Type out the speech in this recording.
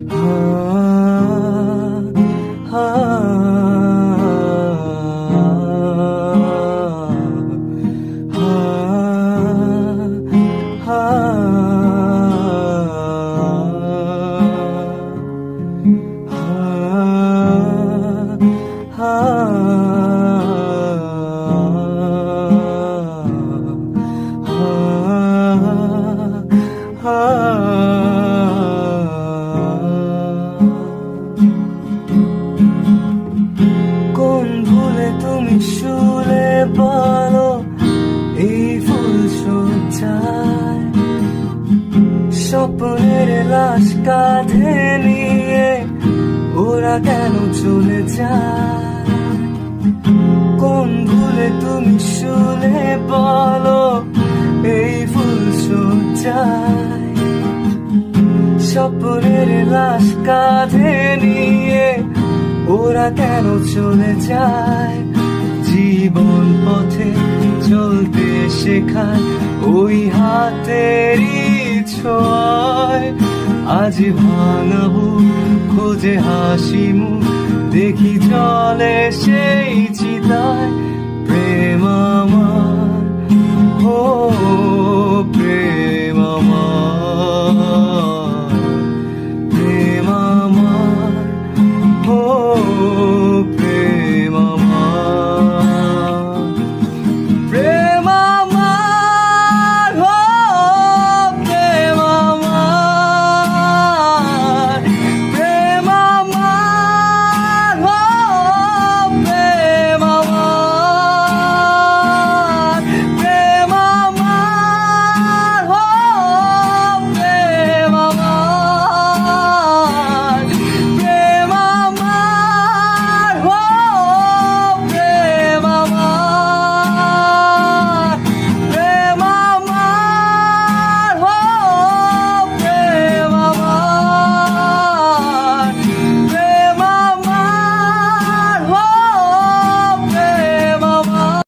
কোন লাশ কাঁধে নিয়ে ওরা কেন চলে যায়? কোন ভুলে তুমি শুনে বলো, এই ফুল সজ্জায়। স্বপ্নের লাশ কাঁধে নিয়ে ওরা কেন চলে যায়? জীবন পথে চলতে শেখায় ওই হাতেরই ছোঁয়ায়। আজ ভাঙাবো খোঁজে হাসি মুখ দেখি চলে সেই